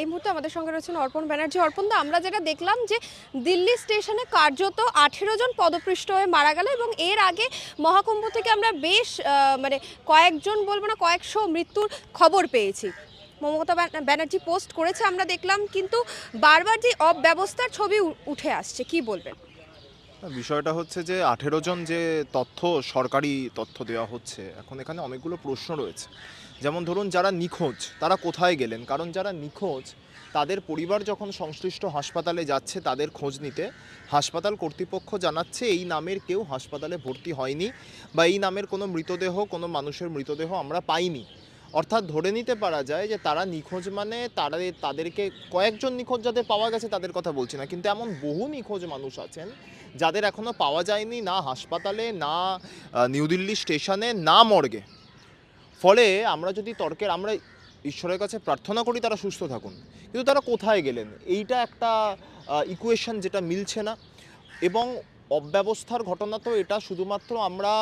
এই মুহূর্তে আমাদের সঙ্গে রয়েছেন অর্পণ ব্যানার্জি। অর্পণ দা, আমরা যেটা দেখলাম যে দিল্লি স্টেশনে কার্যত আঠেরো জন পদপৃষ্ট হয়ে মারা গেল এবং এর আগে মহাকুম্ভ থেকে আমরা বেশ মানে কয়েকজন বলব না, কয়েকশো মৃত্যুর খবর পেয়েছি। মমতা ব্যান- ব্যানার্জি পোস্ট করেছে, আমরা দেখলাম, কিন্তু বারবার যে অব্যবস্থার ছবি উঠে আসছে, কি বলবেন? বিষয়টা হচ্ছে যে আঠেরো জন যে তথ্য, সরকারি তথ্য দেওয়া হচ্ছে, এখন এখানে অনেকগুলো প্রশ্ন রয়েছে। যেমন ধরুন, যারা নিখোঁজ, তারা কোথায় গেলেন? কারণ যারা নিখোঁজ, তাদের পরিবার যখন সংশ্লিষ্ট হাসপাতালে যাচ্ছে তাদের খোঁজ নিতে, হাসপাতাল কর্তৃপক্ষ জানাচ্ছে এই নামের কেউ হাসপাতালে ভর্তি হয়নি বা এই নামের কোনো মৃতদেহ, কোনো মানুষের মৃতদেহ আমরা পাইনি। অর্থাৎ ধরে নিতে পারা যায় যে তারা নিখোঁজ মানে তারা তাদেরকে কয়েকজন নিখোঁজ যাদের পাওয়া গেছে তাদের কথা বলছি না, কিন্তু এমন বহু নিখোঁজ মানুষ আছেন যাদের এখনও পাওয়া যায়নি না হাসপাতালে, না নিউ দিল্লি স্টেশনে, না মর্গে। ফলে আমরা যদি তর্কের, আমরা ঈশ্বরের কাছে প্রার্থনা করি তারা সুস্থ থাকুন। কিন্তু তারা কোথায় গেলেন? এইটা একটা ইকুয়েশন যেটা মিলছে না। এবং অব্যবস্থার ঘটনা তো এটা, শুধুমাত্র আমরা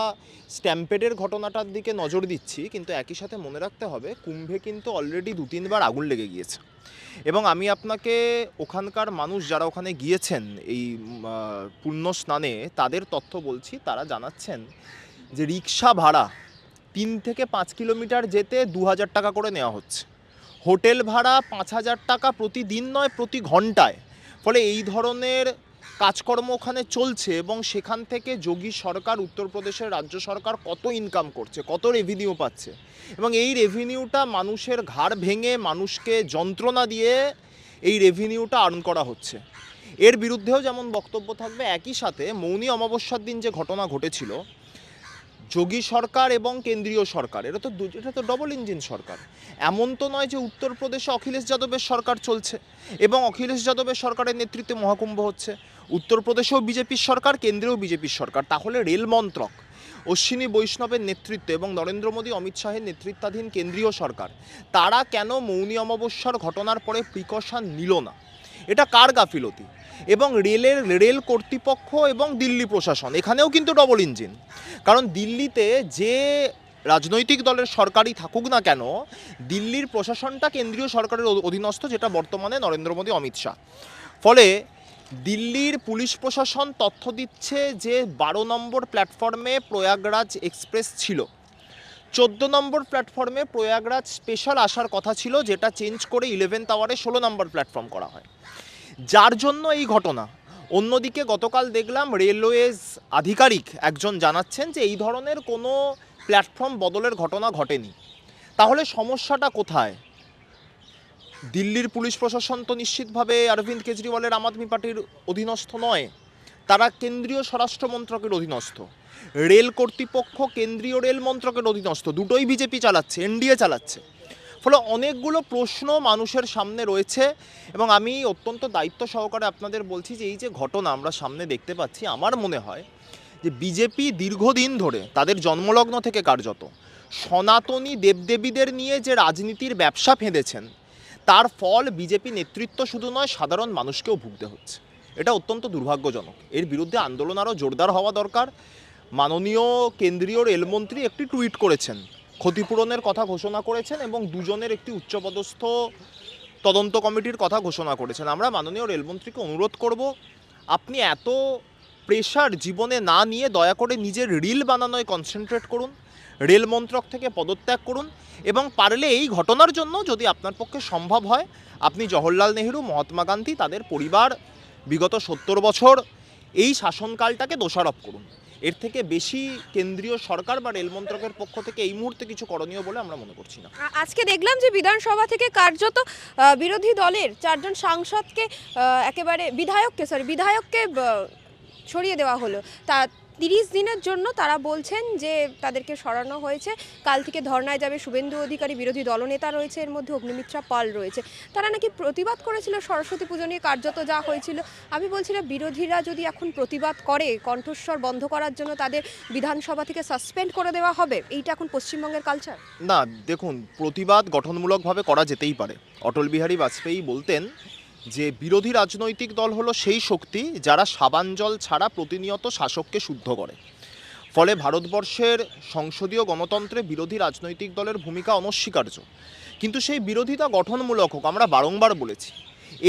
স্ট্যাম্পেডের ঘটনাটার দিকে নজর দিচ্ছি, কিন্তু একই সাথে মনে রাখতে হবে, কুম্ভে কিন্তু অলরেডি দু তিনবার আগুন লেগে গিয়েছে। এবং আমি আপনাকে ওখানকার মানুষ যারা ওখানে গিয়েছেন, এই পুণ্য স্নানে, তাদের তথ্য বলছি, তারা জানাচ্ছেন যে রিক্সা ভাড়া তিন থেকে পাঁচ কিলোমিটার যেতে দু হাজার টাকা করে নেওয়া হচ্ছে। হোটেল ভাড়া পাঁচ হাজার টাকা প্রতিদিন নয়, প্রতি ঘন্টায়। ফলে এই ধরনের কাজকর্ম ওখানে চলছে এবং সেখান থেকে যোগী সরকার উত্তরপ্রদেশের রাজ্য সরকার কত ইনকাম করছে, কত রেভিনিউ পাচ্ছে? এবং এই রেভিনিউটা মানুষের ঘাড় ভেঙে মানুষকে যন্ত্রণা দিয়ে এই রেভিনিউটা আর্ন করা হচ্ছে। এর বিরুদ্ধেও যেমন বক্তব্য থাকবে, একই সাথে মৌনী অমাবস্যার দিন যে ঘটনা ঘটেছিল, যোগী সরকার এবং কেন্দ্রীয় সরকার, এটা তো এটা তো ডবল ইঞ্জিন সরকার। এমন তো নয় যে উত্তরপ্রদেশে অখিলেশ যাদবের সরকার চলছে এবং অখিলেশ যাদবের সরকারের নেতৃত্বে মহাকুম্ভ হচ্ছে। উত্তরপ্রদেশেও বিজেপির সরকার কেন্দ্রেও বিজেপির সরকার, তাহলে রেল মন্ত্রক। অশ্বিনী বৈষ্ণবের নেতৃত্বে এবং নরেন্দ্র মোদী, অমিত শাহের নেতৃত্বাধীন কেন্দ্রীয় সরকার, তারা কেন মৌনী অমাবস্যার ঘটনার পরে প্রিকশন নিল না? এটা কার গাফিলতি? এবং রেলের, রেল কর্তৃপক্ষ এবং দিল্লি প্রশাসন, এখানেও কিন্তু ডবল ইঞ্জিন কারণ দিল্লিতে যে রাজনৈতিক দলের সরকারই থাকুক না কেন, দিল্লির প্রশাসনটা কেন্দ্রীয় সরকারের অধীনস্থ, যেটা বর্তমানে নরেন্দ্র মোদী, অমিত শাহ। ফলে দিল্লির পুলিশ প্রশাসন তথ্য দিচ্ছে যে বারো নম্বর প্ল্যাটফর্মে প্রয়াগরাজ এক্সপ্রেস ছিল। চোদ্দ নম্বর প্ল্যাটফর্মে প্রয়াগরাজ স্পেশাল আসার কথা ছিল, যেটা চেঞ্জ করে ইলেভেন্থ আওয়ারে ষোলো নম্বর প্ল্যাটফর্ম করা হয়। যার জন্য এই ঘটনা। অন্যদিকে গতকাল দেখলাম রেলওয়েজ আধিকারিক একজন জানাচ্ছেন যে এই ধরনের কোনো প্ল্যাটফর্ম বদলের ঘটনা ঘটেনি। তাহলে সমস্যাটা কোথায়? দিল্লির পুলিশ প্রশাসন তো নিশ্চিতভাবে অরবিন্দ কেজরিওয়ালের আম আদমি পার্টির অধীনস্থ নয়, তারা কেন্দ্রীয় স্বরাষ্ট্র মন্ত্রকের অধীনস্থ। রেল কর্তৃপক্ষ কেন্দ্রীয় রেল মন্ত্রকের অধীনস্থ, দুটোই বিজেপি চালাচ্ছে, এনডিএ চালাচ্ছে। ফলে অনেকগুলো প্রশ্ন মানুষের সামনে রয়েছে এবং আমি অত্যন্ত দায়িত্ব সহকারে আপনাদের বলছি যে এই যে ঘটনা আমরা সামনে দেখতে পাচ্ছি, আমার মনে হয় যে বিজেপি দীর্ঘদিন ধরে তাদের জন্মলগ্ন থেকে কার্যত সনাতনী দেবদেবীদের নিয়ে যে রাজনীতির ব্যবসা ফেঁদেছেন তার ফল বিজেপি নেতৃত্ব শুধু নয়, সাধারণ মানুষকেও ভুগতে হচ্ছে। এটা অত্যন্ত দুর্ভাগ্যজনক। এর বিরুদ্ধে আন্দোলন আরও জোরদার হওয়া দরকার। মাননীয় কেন্দ্রীয় রেলমন্ত্রী একটি টুইট করেছেন, ক্ষতিপূরণের কথা ঘোষণা করেছেন এবং দুজনের একটি উচ্চপদস্থ তদন্ত কমিটির কথা ঘোষণা করেছেন। আমরা মাননীয় রেলমন্ত্রীকে অনুরোধ করব, আপনি এত প্রেশার জীবনে না নিয়ে দয়া করে নিজের রিল বানানোয় কনসেন্ট্রেট করুন। রেল মন্ত্রক থেকে পদত্যাগ করুন এবং পারলে এই ঘটনার জন্য যদি আপনার পক্ষে সম্ভব হয়, আপনি জওহরলাল নেহেরু, মহাত্মা গান্ধী, তাদের পরিবার, বিগত সত্তর বছর এই শাসনকালটাকে দোষারোপ করুন। এর থেকে বেশি কেন্দ্রীয় সরকার বা রেল মন্ত্রকের পক্ষ থেকে এই মুহূর্তে কিছু করণীয় বলে আমরা মনে করছি না। আজকে দেখলাম যে বিধানসভা থেকে কার্যত বিরোধী দলের চারজন সাংসদকে একেবারে বিধায়ককে সরি বিধায়ককে সরিয়ে দেওয়া হলো। তা তিরিশ দিনের জন্য তারা বলছেন যে তাদেরকে সরানো হয়েছে। কাল থেকে ধর্নায় যাবে শুভেন্দু অধিকারী, বিরোধী দলনেতা রয়েছে, এর মধ্যে অগ্নিমিত্রা পাল রয়েছে। তারা নাকি প্রতিবাদ করেছিল, সরস্বতী পুজো নিয়ে কার্যত যা হয়েছিল। আমি বলছিলাম বিরোধীরা যদি এখন প্রতিবাদ করে, কণ্ঠস্বর বন্ধ করার জন্য তাদের বিধানসভা থেকে সাসপেন্ড করে দেওয়া হবে, এইটা এখন পশ্চিমবঙ্গের কালচার না, দেখুন, প্রতিবাদ গঠনমূলকভাবে করা যেতেই পারে। অটল বিহারী বাজপেয়ী বলতেন যে বিরোধী রাজনৈতিক দল হলো সেই শক্তি যারা সাবান জল ছাড়া প্রতিনিয়ত শাসককে শুদ্ধ করে। ফলে ভারতবর্ষের সংসদীয় গণতন্ত্রে বিরোধী রাজনৈতিক দলের ভূমিকা অনস্বীকার্য। কিন্তু সেই বিরোধিতা গঠনমূলক হোক, আমরা বারংবার বলেছি,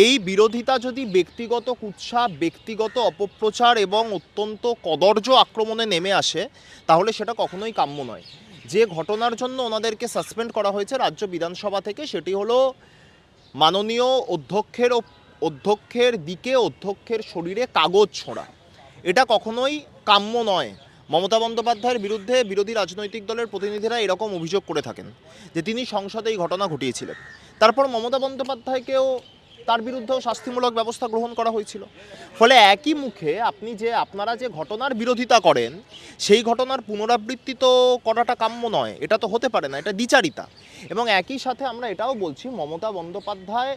এই বিরোধিতা যদি ব্যক্তিগত কুৎসা, ব্যক্তিগত অপপ্রচার এবং অত্যন্ত কদর্য আক্রমণে নেমে আসে, তাহলে সেটা কখনোই কাম্য নয়। যে ঘটনার জন্য ওনাদেরকে সাসপেন্ড করা হয়েছে রাজ্য বিধানসভা থেকে, সেটি হলো মাননীয় অধ্যক্ষের অধ্যক্ষের দিকে অধ্যক্ষের শরীরে কাগজ ছোঁড়া। এটা কখনোই কাম্য নয়। মমতা বন্দ্যোপাধ্যায়ের বিরুদ্ধে বিরোধী রাজনৈতিক দলের প্রতিনিধিরা এরকম অভিযোগ করে থাকেন যে তিনি সংসদে এই ঘটনা ঘটিয়েছিলেন। তারপর মমতা বন্দ্যোপাধ্যায়কেও তার বিরুদ্ধেও শাস্তিমূলক ব্যবস্থা গ্রহণ করা হয়েছিল। ফলে একই মুখে আপনি যে, আপনারা যে ঘটনার বিরোধিতা করেন, সেই ঘটনার পুনরাবৃত্তি তো করাটা কাম্য নয়, এটা তো হতে পারে না, এটা দ্বিচারিতা। এবং একই সাথে আমরা এটাও বলছি, মমতা বন্দ্যোপাধ্যায়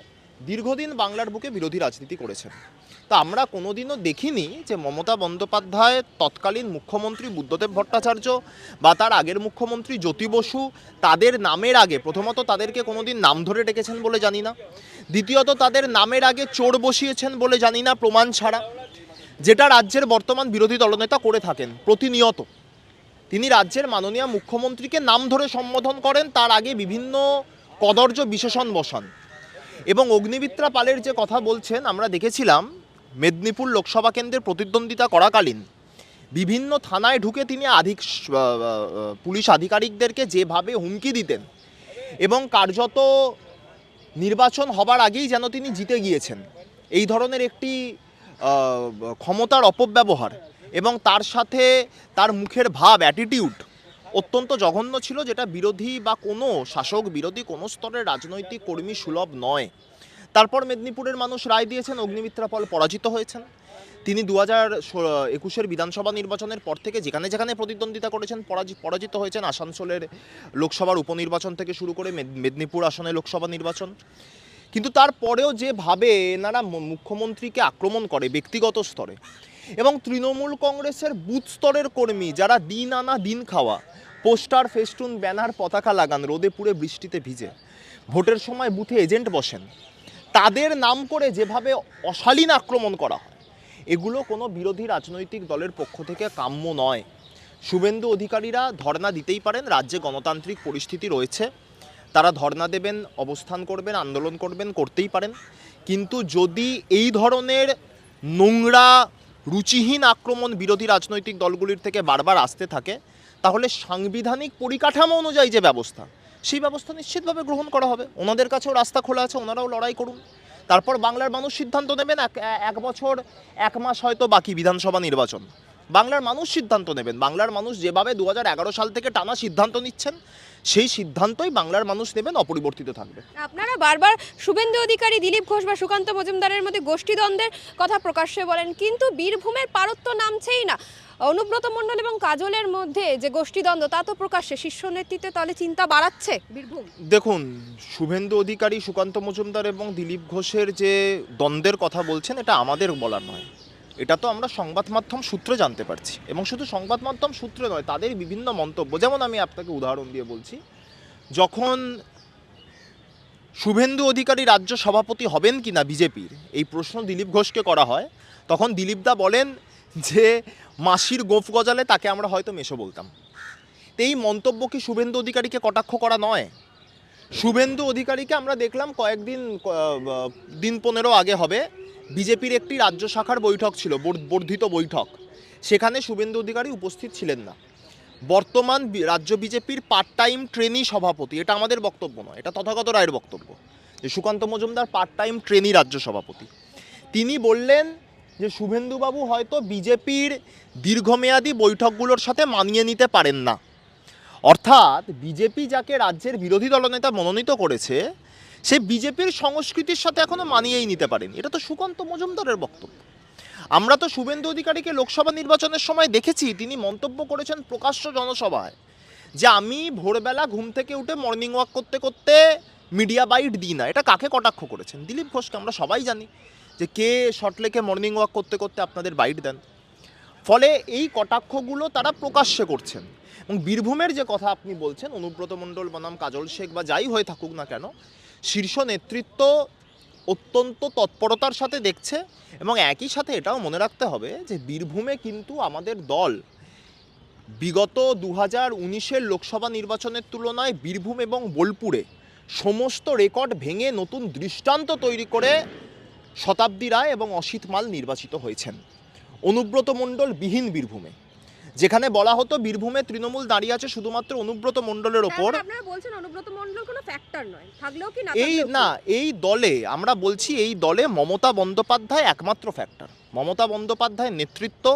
দীর্ঘদিন বাংলার বুকে বিরোধী রাজনীতি করেছেন। তা আমরা কোনোদিনও দেখিনি যে মমতা বন্দ্যোপাধ্যায় তৎকালীন মুখ্যমন্ত্রী বুদ্ধদেব ভট্টাচার্য বা তার আগের মুখ্যমন্ত্রী জ্যোতি বসু তাদের নামের আগে, প্রথমত তাদেরকে কোনোদিন নাম ধরে ডেকেছেন বলে জানি না। দ্বিতীয়ত তাদের নামের আগে চোর বসিয়েছেন বলে জানি না প্রমাণ ছাড়া। যেটা রাজ্যের বর্তমান বিরোধী দলনেতা করে থাকেন, প্রতিনিয়ত। তিনি রাজ্যের মাননীয় মুখ্যমন্ত্রীকে নাম ধরে সম্বোধন করেন, তার আগে বিভিন্ন কদর্য বিশেষণ বসান। এবং অগ্নিমিত্রা পালের যে কথা বলছেন, আমরা দেখেছিলাম, মেদিনীপুর লোকসভা কেন্দ্রের প্রতিদ্বন্দ্বিতা করাকালীন বিভিন্ন থানায় ঢুকে তিনি আধিক পুলিশ আধিকারিকদেরকে যেভাবে হুমকি দিতেন এবং কার্যত নির্বাচন হবার আগেই যেন তিনি জিতে গিয়েছেন। এই ধরনের একটি ক্ষমতার অপব্যবহার এবং তার সাথে তার মুখের ভাব অ্যাটিটিউড অত্যন্ত জঘন্য ছিল যেটা বিরোধী বা কোনো শাসক, বিরোধী কোনো স্তরের রাজনৈতিক কর্মী সুলভ নয়। তারপর মেদিনীপুরের মানুষ রায় দিয়েছেন, অগ্নিমিত্রা পল পরাজিত হয়েছেন। তিনি দু হাজার একুশের বিধানসভা নির্বাচনের পর থেকে যেখানে যেখানে প্রতিদ্বন্দ্বিতা করেছেন, পরাজি- পরাজিত হয়েছেন আসানসোলের লোকসভার উপনির্বাচন থেকে শুরু করে মেদিনীপুর আসনে লোকসভা নির্বাচন। কিন্তু তারপরেও যেভাবে এনারা মুখ্যমন্ত্রীকে আক্রমণ করে ব্যক্তিগত স্তরে এবং তৃণমূল কংগ্রেসের বুথ স্তরের কর্মী যারা দিন আনা দিন খাওয়া, পোস্টার, ফেস্টুন, ব্যানার, পতাকা লাগান, রোদে পুড়ে বৃষ্টিতে ভিজে। ভোটের সময় বুথে এজেন্ট বসেন। তাদের নাম করে যেভাবে অশালীন আক্রমণ করা হয়, এগুলো কোনো বিরোধী রাজনৈতিক দলের পক্ষ থেকে কাম্য নয়। শুভেন্দু অধিকারীরা ধর্ণা দিতেই পারেন, রাজ্যে গণতান্ত্রিক পরিস্থিতি রয়েছে। তারা ধর্ণা দেবেন, অবস্থান করবেন, আন্দোলন করবেন, করতেই পারেন। কিন্তু যদি এই ধরনের নোংরা রুচিহীন আক্রমণ বিরোধী রাজনৈতিক দলগুলির থেকে বারবার আসতে থাকে, তাহলে সাংবিধানিক পরিকাঠামো অনুযায়ী যে ব্যবস্থা, সেই ব্যবস্থা নিশ্চিতভাবে গ্রহণ করা হবে। ওনাদের কাছেও রাস্তা খোলা আছে, ওনারাও লড়াই করুন। তারপর বাংলার মানুষ সিদ্ধান্ত নেবেন, এক এক বছর, এক মাস হয়তো বাকি বিধানসভা নির্বাচন। বাংলার মানুষ সিদ্ধান্ত নেবেন। বাংলার মানুষ যেভাবে দু সাল থেকে টানা সিদ্ধান্ত নিচ্ছেন সেই সিদ্ধান্তই বাংলার মানুষ নেবেন অপরিবর্তিত থাকবে। আপনারা বারবার শুভেন্দু অধিকারী দিলীপ ঘোষ বা সুকান্ত মজুমদারের মধ্যে গোষ্ঠীদ্বন্দ্বের কথা প্রকাশ্যে বলেন কিন্তু বীরভূমের পারত্ব নামছেই না। অনুব্রত মণ্ডল এবং কাজলের মধ্যে যে গোষ্ঠীদ্বন্দ্ব তা তো প্রকাশ্যে শীর্ষ নেতৃত্বে তাহলে চিন্তা বাড়াচ্ছে বীরভূম? দেখুন শুভেন্দু অধিকারী সুকান্ত মজুমদার এবং দিলীপ ঘোষের যে দ্বন্দ্বের কথা বলছেন এটা আমাদের বলার নয়। এটা তো আমরা সংবাদ মাধ্যম সূত্রে জানতে পারছি। এবং শুধু সংবাদ মাধ্যম সূত্রে নয় তাদের বিভিন্ন মন্তব্য। যেমন আমি আপনাকে উদাহরণ দিয়ে বলছি, যখন শুভেন্দু অধিকারী রাজ্য সভাপতি হবেন কি না বিজেপির, এই প্রশ্ন দিলীপ ঘোষকে করা হয়। তখন দিলীপদা বলেন যে, মাসির গোফ গজালে তাকে আমরা হয়তো মেশো বলতাম। এই মন্তব্য কি শুভেন্দু অধিকারীকে কটাক্ষ করা নয়? শুভেন্দু অধিকারীকে আমরা দেখলাম কয়েকদিন দিন পনেরো আগে হবে। বিজেপির একটি রাজ্য শাখার বৈঠক ছিল, বর- বর্ধিত বৈঠক। সেখানে শুভেন্দু অধিকারী উপস্থিত ছিলেন না। বর্তমান রাজ্য বিজেপির পার্ট টাইম ট্রেনি সভাপতি, এটা আমাদের বক্তব্য নয়, এটা তথাগত রায়ের বক্তব্য, যে Sukanta Majumdar part time trainee রাজ্য সভাপতি। তিনি বললেন যে শুভেন্দুবাবু হয়তো বিজেপির দীর্ঘমেয়াদী বৈঠকগুলোর সাথে মানিয়ে নিতে পারেন না। অর্থাৎ বিজেপি যাকে রাজ্যের বিরোধী দলনেতা মনোনীত করেছে সে বিজেপির সংস্কৃতির সাথে এখনও মানিয়েই নিতে পারেনি। এটা তো সুকান্ত মজুমদারের বক্তব্য। আমরা তো শুভেন্দু অধিকারীকে লোকসভা নির্বাচনের সময় দেখেছি, তিনি মন্তব্য করেছেন প্রকাশ্য জনসভায় যে আমি ভোরবেলা ঘুম থেকে উঠে মর্নিং ওয়াক করতে করতে মিডিয়া বাইট দিই না। এটা কাকে কটাক্ষ করেছেন? দিলীপ ঘোষকে আমরা সবাই জানি যে কে শর্টলেকে মর্নিং ওয়াক করতে করতে আপনাদের বাইট দেন। ফলে এই কটাক্ষগুলো তারা প্রকাশ্যে করছেন। এবং বীরভূমের যে কথা আপনি বলছেন, অনুব্রত মণ্ডল, বনাম কাজল শেখ বা যাই হয়ে থাকুক না কেন শীর্ষ নেতৃত্ব অত্যন্ত তৎপরতার সাথে দেখছে এবং একই সাথে এটাও মনে রাখতে হবে যে বীরভূমে কিন্তু আমাদের দল বিগত দু হাজার উনিশের লোকসভা নির্বাচনের তুলনায় বীরভূম এবং বোলপুরে সমস্ত রেকর্ড ভেঙে নতুন দৃষ্টান্ত তৈরি করে শতাব্দী রায় এবং অসিত মাল নির্বাচিত হয়েছেন। অনুব্রত মণ্ডল, বিহীন বীরভূমে। যেখানে বলা হতো বীরভূমে তৃণমূল দাঁড়িয়ে আছে শুধুমাত্র অনুব্রত মণ্ডলের ওপর। এই না এই দলে আমরা বলছি এই দলে মমতা বন্দ্যোপাধ্যায় একমাত্র ফ্যাক্টর মমতা বন্দ্যোপাধ্যায়ের নেতৃত্ব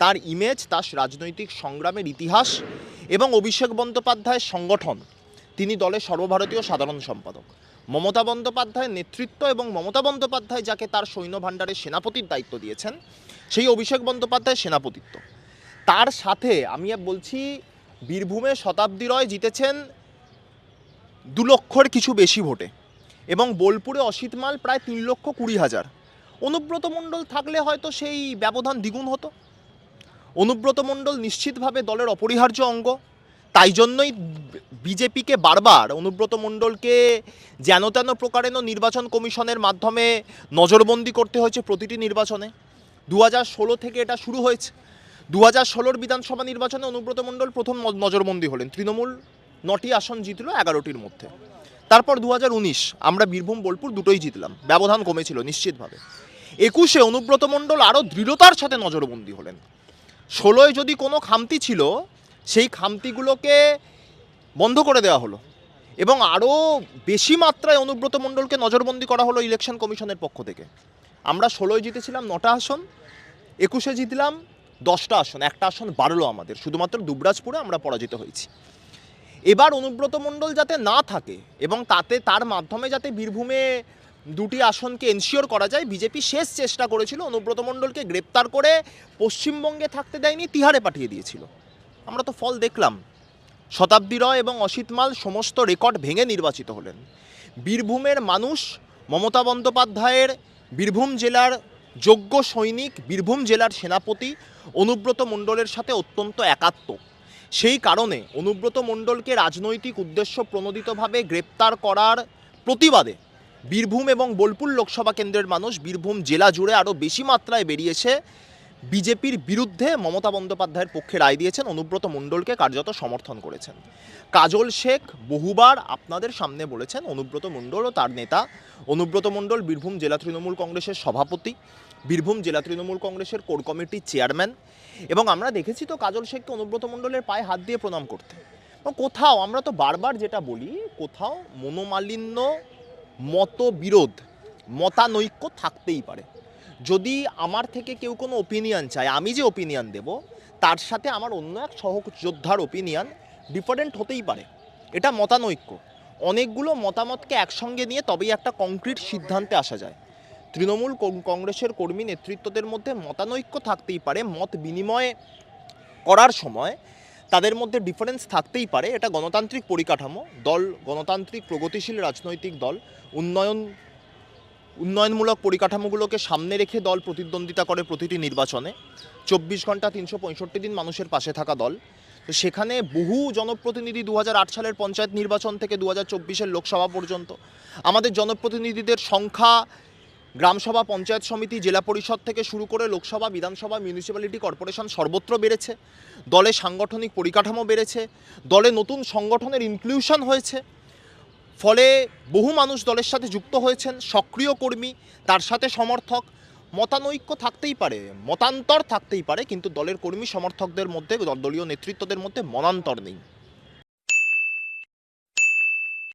তার ইমেজ তার রাজনৈতিক সংগ্রামের ইতিহাস এবং অভিষেক বন্দ্যোপাধ্যায়ের সংগঠন তিনি দলের সর্বভারতীয় সাধারণ সম্পাদক। মমতা বন্দ্যোপাধ্যায়ের নেতৃত্ব এবং মমতা বন্দ্যোপাধ্যায় যাকে তার সৈন্য ভাণ্ডারের সেনাপতির দায়িত্ব দিয়েছেন সেই অভিষেক বন্দ্যোপাধ্যায়ের সেনাপতিত্ব। তার সাথে আমি বলছি, বীরভূমে শতাব্দী রয় জিতেছেন দু লক্ষর কিছু বেশি ভোটে এবং বোলপুরে অসিত মাল প্রায় তিন লক্ষ কুড়ি হাজার। অনুব্রত মণ্ডল থাকলে হয়তো সেই ব্যবধান দ্বিগুণ হতো। অনুব্রত মণ্ডল নিশ্চিতভাবে দলের অপরিহার্য অঙ্গ। তাই জন্যই বিজেপিকে বারবার অনুব্রত মণ্ডলকে যেন তেন প্রকারেণ নির্বাচন কমিশনের মাধ্যমে নজরবন্দি করতে হয়েছে প্রতিটি নির্বাচনে। দু হাজার ষোলো থেকে এটা শুরু হয়েছে। দু হাজার ষোলোর বিধানসভা নির্বাচনে অনুব্রত মণ্ডল প্রথম নজরবন্দি হলেন। তৃণমূল নটি আসন জিতল এগারোটির মধ্যে। তারপর দু হাজার উনিশ আমরা বীরভূম, বোলপুর দুটোই জিতলাম। ব্যবধান কমেছিল নিশ্চিতভাবে। একুশে অনুব্রত মণ্ডল আরও দৃঢ়তার সাথে নজরবন্দি হলেন। ষোলোয় যদি কোনো খামতি ছিল, সেই খামতিগুলোকে বন্ধ করে দেওয়া হলো এবং আরও বেশি মাত্রায় অনুব্রত মণ্ডলকে নজরবন্দি করা হলো ইলেকশন কমিশনের পক্ষ থেকে। আমরা ষোলোয় জিতেছিলাম নটা আসন, একুশে জিতলাম দশটা আসন, একটা আসন বাড়লো আমাদের। শুধুমাত্র দুবরাজপুরে আমরা পরাজিত হয়েছি। এবার অনুব্রত মণ্ডল যাতে না থাকে এবং তাতে তার মাধ্যমে যাতে বীরভূমে দুটি আসনকে এনশিওর করা যায়, বিজেপি শেষ চেষ্টা করেছিল। অনুব্রত মণ্ডলকে গ্রেপ্তার করে পশ্চিমবঙ্গে থাকতে দেয়নি, তিহারে পাঠিয়ে দিয়েছিল। আমরা তো ফল দেখলাম। শতাব্দী রয় এবং অসিত মাল সমস্ত রেকর্ড ভেঙে নির্বাচিত হলেন। বীরভূমের মানুষ মমতা বন্দ্যোপাধ্যায়ের বীরভূম জেলার যোগ্য সৈনিক বীরভূম জেলার সেনাপতি অনুব্রত মণ্ডলের সাথে অত্যন্ত একাত্ম। সেই কারণে অনুব্রত মণ্ডলকে রাজনৈতিক উদ্দেশ্য প্রণোদিতভাবে গ্রেপ্তার করার প্রতিবাদে বীরভূম এবং বোলপুর লোকসভা কেন্দ্রের মানুষ বীরভূম জেলা জুড়ে আরও বেশি মাত্রায় বেরিয়েছে বিজেপির বিরুদ্ধে মমতা বন্দ্যোপাধ্যায়ের পক্ষে রায় দিয়েছেন অনুব্রত মণ্ডলকে কার্যত সমর্থন করেছেন। কাজল শেখ বহুবার আপনাদের সামনে বলেছেন অনুব্রত মণ্ডল ও তার নেতা। অনুব্রত মণ্ডল বীরভূম জেলা তৃণমূল কংগ্রেসের সভাপতি, বীরভূম জেলা তৃণমূল কংগ্রেসের কোর কমিটির চেয়ারম্যান এবং আমরা দেখেছি তো কাজল শেখকে অনুব্রত মণ্ডলের পায়ে হাত দিয়ে প্রণাম করতে। কোথাও আমরা তো বারবার যেটা বলি, কোথাও মনোমালিন্য, মতবিরোধ, মতানৈক্য থাকতেই পারে। যদি আমার থেকে কেউ কোনো ওপিনিয়ন চায়, আমি যে ওপিনিয়ন দেব, তার সাথে আমার অন্য এক সহযোদ্ধার ওপিনিয়ন ডিফারেন্ট হতেই পারে। এটা মতানৈক্য। অনেকগুলো মতামতকে একসঙ্গে নিয়ে তবেই একটা কংক্রিট সিদ্ধান্তে আসা যায়। তৃণমূল কংগ্রেসের কর্মী নেতৃত্বদের মধ্যে মতানৈক্য থাকতেই পারে, মত বিনিময় করার সময় তাদের মধ্যে ডিফারেন্স থাকতেই পারে। এটা গণতান্ত্রিক পরিকাঠামো, দল গণতান্ত্রিক, প্রগতিশীল রাজনৈতিক দল, উন্নয়ন উন্নয়নমূলক পরিকাঠামোগুলোকে সামনে রেখে দল প্রতিদ্বন্দ্বিতা করে প্রতিটি নির্বাচনে। চব্বিশ ঘণ্টা তিনশো পঁয়ষট্টি দিন মানুষের পাশে থাকা দল। তো সেখানে বহু জনপ্রতিনিধি দু সালের পঞ্চায়েত নির্বাচন থেকে দু হাজার লোকসভা পর্যন্ত। আমাদের জনপ্রতিনিধিদের সংখ্যা গ্রামসভা পঞ্চায়েত সমিতি, জেলা পরিষদ থেকে শুরু করে লোকসভা, বিধানসভা, মিউনিসিপ্যালিটি কর্পোরেশন সর্বত্র বেড়েছে। দলে সাংগঠনিক পরিকাঠামো বেড়েছে। দলে নতুন সংগঠনের ইনক্লুশন হয়েছে। ফলে বহু মানুষ দলের সাথে যুক্ত হয়েছেন, সক্রিয় কর্মী, তার সাথে সমর্থক। মতানৈক্য থাকতেই পারে, মতান্তর থাকতেই পারে, কিন্তু দলের কর্মী সমর্থকদের মধ্যে, দলীয় নেতৃত্বদের মধ্যে মনান্তর নেই।